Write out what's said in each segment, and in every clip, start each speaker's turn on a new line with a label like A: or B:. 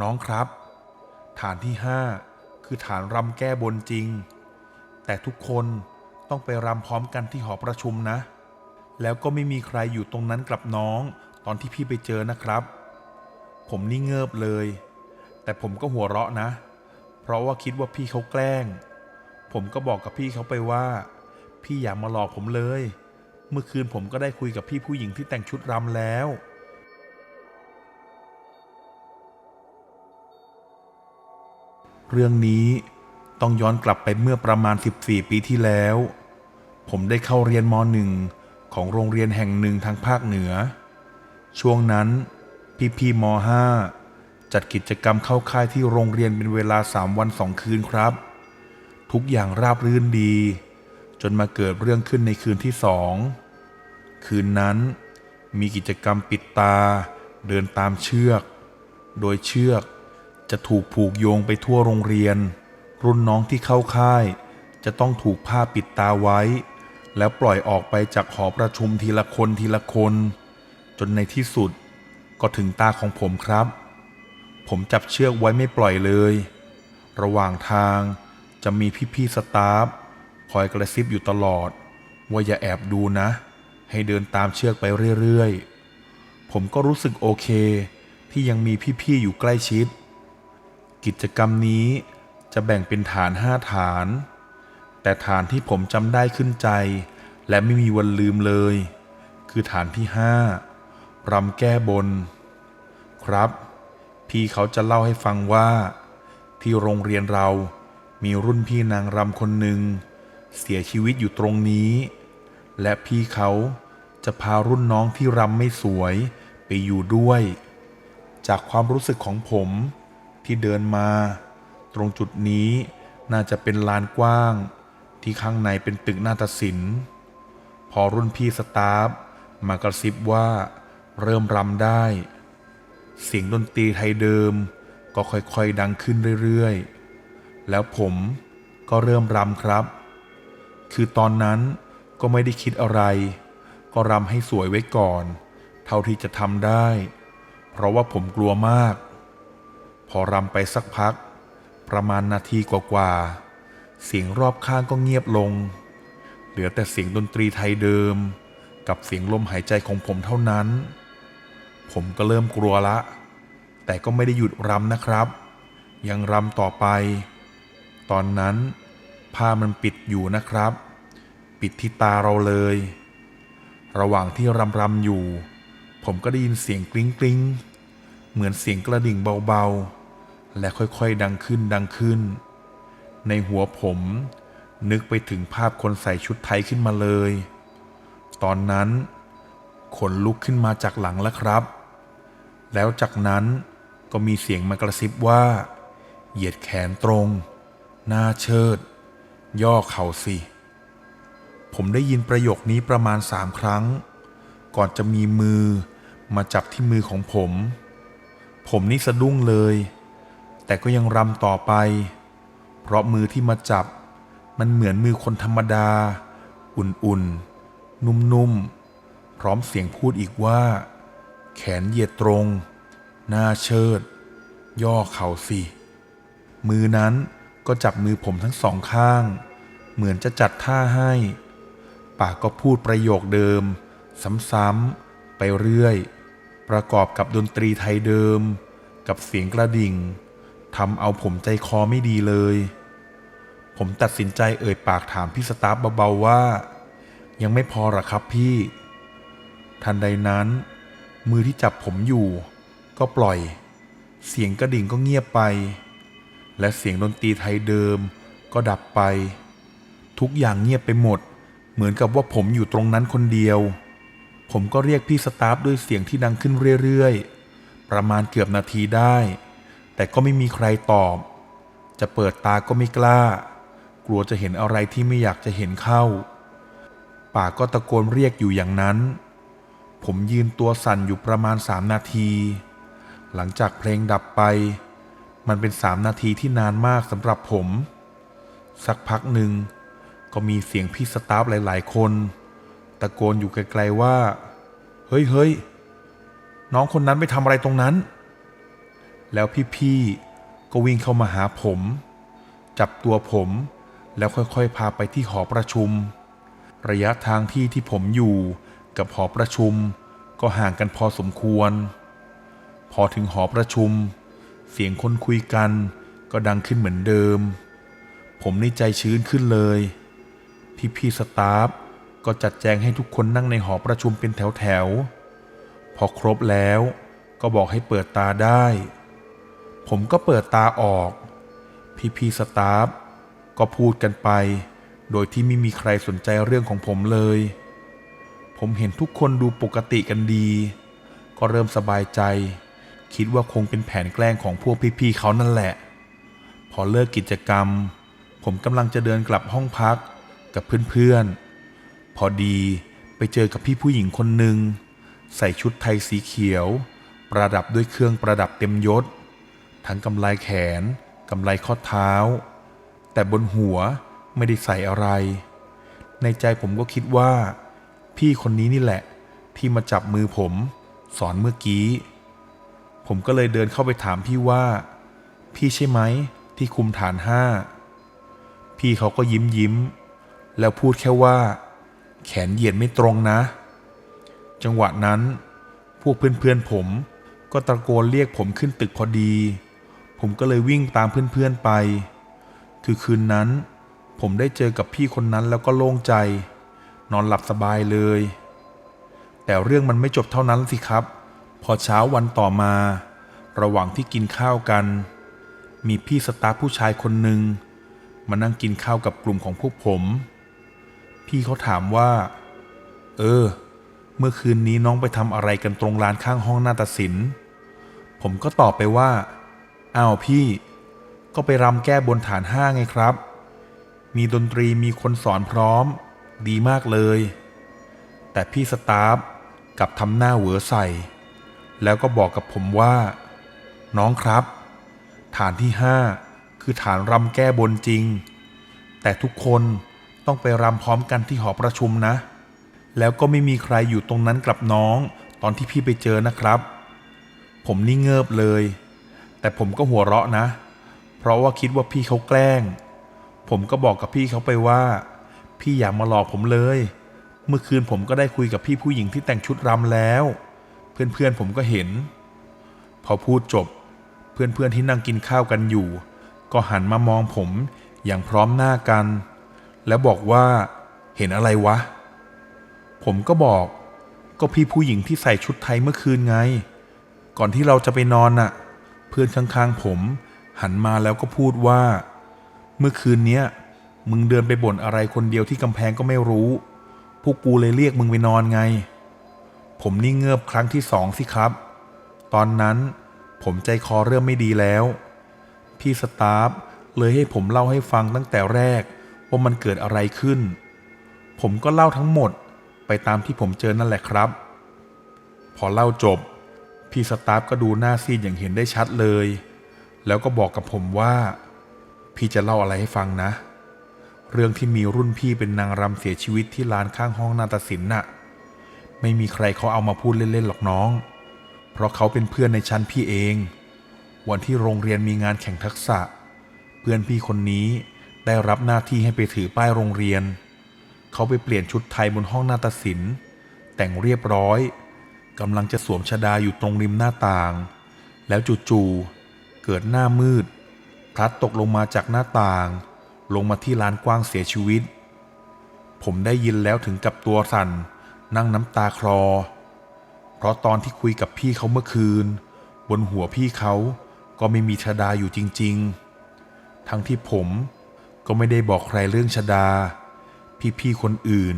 A: น้องครับ ฐานที่ห้าคือฐานรำแก้บนจริง แต่ทุกคนต้องไปรำพร้อมกันที่หอประชุมนะ แล้วก็ไม่มีใครอยู่ตรงนั้นกับน้องตอนที่พี่ไปเจอนะครับ ผมนี่เงิบเลย แต่ผมก็หัวเราะนะ เพราะว่าคิดว่าพี่เขาแกล้ง ผมก็บอกกับพี่เขาไปว่า พี่อย่ามาหลอกผมเลย เมื่อคืนผมก็ได้คุยกับพี่ผู้หญิงที่แต่งชุดรำแล้ว เรื่องนี้ต้องย้อนกลับไปเมื่อประมาณ 14 ปีที่แล้ว ผมได้เข้าเรียนมหนึ่งของโรงเรียนแห่งหนึ่งทางภาคเหนือ ช่วงนั้นพี่พี่ๆม .5 จัดกิจกรรมเข้าค่ายที่โรงเรียนเป็นเวลา 3 วัน 2 คืนครับ ทุกอย่างราบรื่นดี จนมาเกิดเรื่องขึ้นในคืนที่สองคืนนั้นมีกิจกรรมปิดตา เดินตามเชือก โดยเชือก จะถูกผูกโยงไปทั่วโรงเรียน รุ่นน้องที่เข้าค่าย จะต้องถูกผ้าปิดตาไว้ แล้วปล่อยออกไปจากหอประชุมทีละคนทีละคน จนในที่สุดก็ถึงตาของผมครับ ผมจับเชือกไว้ไม่ปล่อยเลย ระหว่างทางจะมีพี่ๆสตาฟคอยกระซิบอยู่ตลอด ว่าอย่าแอบดูนะ ให้เดินตามเชือกไปเรื่อยๆ ผมก็รู้สึกโอเค ที่ยังมีพี่ๆอยู่ใกล้ชิด กิจกรรมนี้จะแบ่งเป็นฐานห้าฐาน แต่ฐานที่ผมจำได้ขึ้นใจ และไม่มีวันลืมเลย คือฐานที่ห้ารำแก้บน ครับ พี่เขาจะเล่าให้ฟังว่า ที่โรงเรียนเรามีรุ่นพี่นางรำคนหนึ่ง เสียชีวิตอยู่ตรงนี้ และพี่เขาจะพารุ่นน้องที่รำไม่สวยไปอยู่ด้วย จากความรู้สึกของผม ที่เดินมา ตรงจุดนี้น่าจะเป็นลานกว้าง ที่ข้างในเป็นตึกนาฏศิลป์ พอรุ่นพี่สตาฟมากระซิบว่าเริ่มรำได้ เสียงดนตรีไทยเดิมก็ค่อยๆดังขึ้นเรื่อยๆ แล้วผมก็เริ่มรำครับ คือตอนนั้นก็ไม่ได้คิดอะไร ก็รำให้สวยไว้ก่อน เท่าที่จะทำได้ เพราะว่าผมกลัวมาก พอรำไปสักพัก ประมาณนาทีกว่าๆเสียงรอบข้างก็เงียบลง เหลือแต่เสียงดนตรีไทยเดิม กับเสียงลมหายใจของผมเท่านั้น ผมก็เริ่มกลัวละ แต่ก็ไม่ได้หยุดรำนะครับ ยังรำต่อไป ตอนนั้นผ้ามันปิดอยู่นะครับ ปิดที่ตาเราเลย ระหว่างที่รำรำอยู่ ผมก็ได้ยินเสียงกริ้งกริ้งเหมือนเสียงกระดิ่งเบาๆ และค่อยๆดังขึ้นดังขึ้น ในหัวผม นึกไปถึงภาพคนใส่ชุดไทยขึ้นมาเลย ตอนนั้นขนลุกขึ้นมาจากหลังแล้วครับ แล้วจากนั้นก็มีเสียงมากระซิบว่า เหยียดแขนตรง หน้าเชิด ย่อเข่าสิ ผมได้ยินประโยคนี้ประมาณสามครั้ง ก่อนจะมีมือมาจับที่มือของผม ผมนี่สะดุ้งเลย แต่ก็ยังรำต่อไป เพราะมือที่มาจับ มันเหมือนมือคนธรรมดา อุ่นๆ นุ่มๆ พร้อมเสียงพูดอีกว่า แขนเหยียดตรง หน้าเชิด ย่อเข่าสิ มือนั้นก็จับมือผมทั้งสองข้าง เหมือนจะจัดท่าให้ ปากก็พูดประโยคเดิม ซ้ำๆ ไปเรื่อย ประกอบกับดนตรีไทยเดิม กับเสียงกระดิ่ง ทำเอาผมใจคอไม่ดีเลย ผมตัดสินใจเอ่ยปากถามพี่สตาฟเบาๆว่า ยังไม่พอหรอครับพี่ ทันใดนั้น มือที่จับผมอยู่ ก็ปล่อย เสียงกระดิ่งก็เงียบไป และเสียงดนตรีไทยเดิมก็ดับไป ทุกอย่างเงียบไปหมด เหมือนกับว่าผมอยู่ตรงนั้นคนเดียว ผมก็เรียกพี่สตาฟด้วยเสียงที่ดังขึ้นเรื่อยๆ ประมาณเกือบนาทีได้ แต่ก็ไม่มีใครตอบ จะเปิดตาก็ไม่กล้า กลัวจะเห็นอะไรที่ไม่อยากจะเห็นเข้าปากก็ตะโกนเรียกอยู่อย่างนั้น ผมยืนตัวสั่นอยู่ประมาณสามนาที หลังจากเพลงดับไป มันเป็นสามนาทีที่นานมากสำหรับผม สักพักหนึ่งก็มีเสียงพี่สตาฟหลาย ๆ คน ตะโกนอยู่ไกล ๆ ว่า เฮ้ยเฮ้ยน้องคนนั้นไปทำอะไรตรงนั้น แล้วพี่ๆก็วิ่งเข้ามาหาผม จับตัวผมแล้วค่อยๆ พาไปที่หอประชุม ระยะทางที่ที่ผมอยู่กับหอประชุม ก็ห่างกันพอสมควร พอถึงหอประชุม เสียงคนคุยกันก็ดังขึ้นเหมือนเดิม ผมในใจชื้นขึ้นเลย พี่ๆสตาฟก็จัดแจงให้ทุกคนนั่งในหอประชุมเป็นแถวๆ พอครบแล้วก็บอกให้เปิดตาได้ ผมก็เปิดตาออก พี่ๆสตาฟก็พูดกันไป โดยที่ไม่มีใครสนใจเรื่องของผมเลย ผมเห็นทุกคนดูปกติกันดี ก็เริ่มสบายใจ คิดว่าคงเป็นแผนแกล้งของพวกพี่ๆเขานั่นแหละ พอเลิกกิจกรรม ผมกำลังจะเดินกลับห้องพักกับเพื่อนๆ พอดีไปเจอกับพี่ผู้หญิงคนหนึ่ง ใส่ชุดไทยสีเขียว ประดับด้วยเครื่องประดับเต็มยศ ทั้งกำไลแขนกำไลข้อเท้า แต่บนหัวไม่ได้ใส่อะไร ในใจผมก็คิดว่า พี่คนนี้นี่แหละ ที่มาจับมือผม สอนเมื่อกี้ ผมก็เลยเดินเข้าไปถามพี่ว่า พี่ใช่ไหมที่คุมฐานห้า พี่เขาก็ยิ้มยิ้ม แล้วพูดแค่ว่า แขนเหยียดไม่ตรงนะ จังหวะนั้น พวกเพื่อนๆผมก็ตะโกนเรียกผมขึ้นตึกพอดี ผมก็เลยวิ่งตามเพื่อนๆไป คือคืนนั้น ผมได้เจอกับพี่คนนั้นแล้วก็โล่งใจ นอนหลับสบายเลย แต่เรื่องมันไม่จบเท่านั้นสิครับ พอเช้าวันต่อมา ระหว่างที่กินข้าวกัน มีพี่สตาฟผู้ชายคนหนึ่งมานั่งกินข้าวกับกลุ่มของพวกผม พี่เขาถามว่า เออ เมื่อคืนนี้น้องไปทำอะไรกันตรงลานข้างห้องนาฏศิลป์ผมก็ตอบไปว่า อ้าวพี่ ก็ไปรำแก้บนฐานห้าไงครับ มีดนตรีมีคนสอนพร้อม ดีมากเลย แต่พี่สตาฟกับทำหน้าเหวอใส่ แล้วก็บอกกับผมว่า น้องครับ ฐานที่ห้าคือฐานรำแก้บนจริง แต่ทุกคนต้องไปรำพร้อมกันที่หอประชุมนะ แล้วก็ไม่มีใครอยู่ตรงนั้นกับน้อง ตอนที่พี่ไปเจอนะครับ ผมนี่เงิบเลย แต่ผมก็หัวเราะนะ เพราะว่าคิดว่าพี่เขาแกล้ง ผมก็บอกกับพี่เขาไปว่า พี่อย่ามาหลอกผมเลย เมื่อคืนผมก็ได้คุยกับพี่ผู้หญิงที่แต่งชุดรำแล้ว เพื่อนๆผมก็เห็น พอพูดจบ เพื่อนๆที่นั่งกินข้าวกันอยู่ ก็หันมามองผมอย่างพร้อมหน้ากัน แล้วบอกว่า เห็นอะไรวะ ผมก็บอก ก็พี่ผู้หญิงที่ใส่ชุดไทยเมื่อคืนไง ก่อนที่เราจะไปนอนน่ะ เพื่อนข้างๆผม หันมาแล้วก็พูดว่า เมื่อคืนเนี้ย มึงเดินไปบ่นอะไรคนเดียวที่กำแพงก็ไม่รู้ พวกกูเลยเรียกมึงไปนอนไง ผมนี่เงือบครั้งที่สองสิครับ ตอนนั้นผมใจคอเริ่มไม่ดีแล้ว พี่สตาฟเลยให้ผมเล่าให้ฟังตั้งแต่แรกว่ามันเกิดอะไรขึ้น ผมก็เล่าทั้งหมดไปตามที่ผมเจอนั่นแหละครับ พอเล่าจบ พี่สตาฟก็ดูหน้าซีดอย่างเห็นได้ชัดเลย แล้วก็บอกกับผมว่า พี่จะเล่าอะไรให้ฟังนะ เรื่องที่มีรุ่นพี่เป็นนางรำเสียชีวิตที่ลานข้างห้องนาฏศิลป์น่ะ ไม่มีใครเขาเอามาพูดเล่นๆหรอกน้อง เพราะเขาเป็นเพื่อนในชั้นพี่เอง วันที่โรงเรียนมีงานแข่งทักษะ เพื่อนพี่คนนี้ได้รับหน้าที่ให้ไปถือป้ายโรงเรียน เขาไปเปลี่ยนชุดไทยบนห้องนาฏศิลป์ แต่งเรียบร้อย กำลังจะสวมชดาอยู่ตรงริมหน้าต่าง แล้วจู่ๆเกิดหน้ามืด พลัดตกลงมาจากหน้าต่าง ลงมาที่ลานกว้างเสียชีวิต ผมได้ยินแล้วถึงกับตัวสั่น นั่งน้ำตาคลอ เพราะตอนที่คุยกับพี่เขาเมื่อคืน บนหัวพี่เขาก็ไม่มีชดาอยู่จริง ๆ ทั้งที่ผมก็ไม่ได้บอกใครเรื่องชดา พี่ๆคนอื่น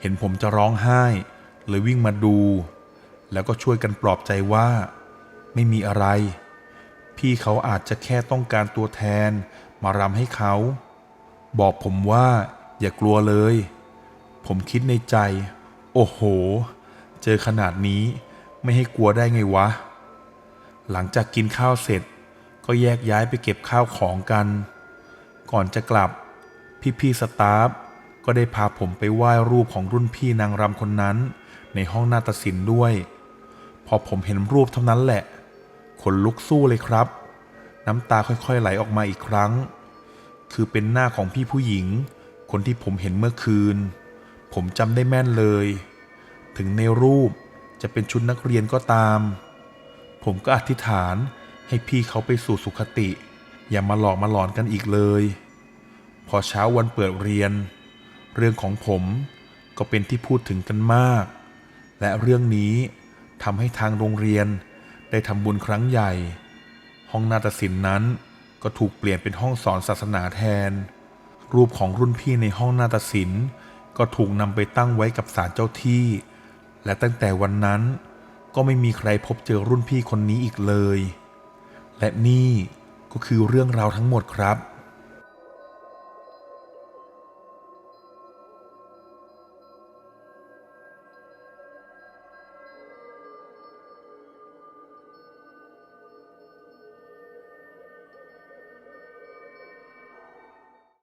A: เห็นผมจะร้องไห้ เลยวิ่งมาดู แล้วก็ช่วยกันปลอบใจว่า ไม่มีอะไร พี่เขาอาจจะแค่ต้องการตัวแทนมารำให้เขา บอกผมว่าอย่ากลัวเลย ผมคิดในใจ โอ้โห เจอขนาดนี้ไม่ให้กลัวได้ไงวะ หลังจากกินข้าวเสร็จก็แยกย้ายไปเก็บข้าวของกัน ก่อนจะกลับ พี่ๆสตาฟก็ได้พาผมไปไหว้รูปของรุ่นพี่นางรำคนนั้น ในห้องนาฏศิลป์ด้วย พอผมเห็นรูปเท่านั้นแหละคขนลุกสู้เลยครับ น้ำตาค่อยๆไหลออกมาอีกครั้ง คือเป็นหน้าของพี่ผู้หญิง คนที่ผมเห็นเมื่อคืน ผมจำได้แม่นเลย ถึงในรูปจะเป็นชุดนักเรียนก็ตาม ผมก็อธิษฐานให้พี่เขาไปสู่สุคติ อย่ามาหลอกมาหลอนกันอีกเลย พอเช้าวันเปิดเรียน เรื่องของผมก็เป็นที่พูดถึงกันมาก และเรื่องนี้ ทำให้ทางโรงเรียนได้ทำบุญครั้งใหญ่ ห้องนาฏศิลป์นั้นก็ถูกเปลี่ยนเป็นห้องสอนศาสนาแทน รูปของรุ่นพี่ในห้องนาฏศิลป์ ก็ถูกนำไปตั้งไว้กับศาลเจ้าที่ และตั้งแต่วันนั้นก็ไม่มีใครพบเจอรุ่นพี่คนนี้อีกเลย และนี่ก็คือเรื่องราวทั้งหมดครับ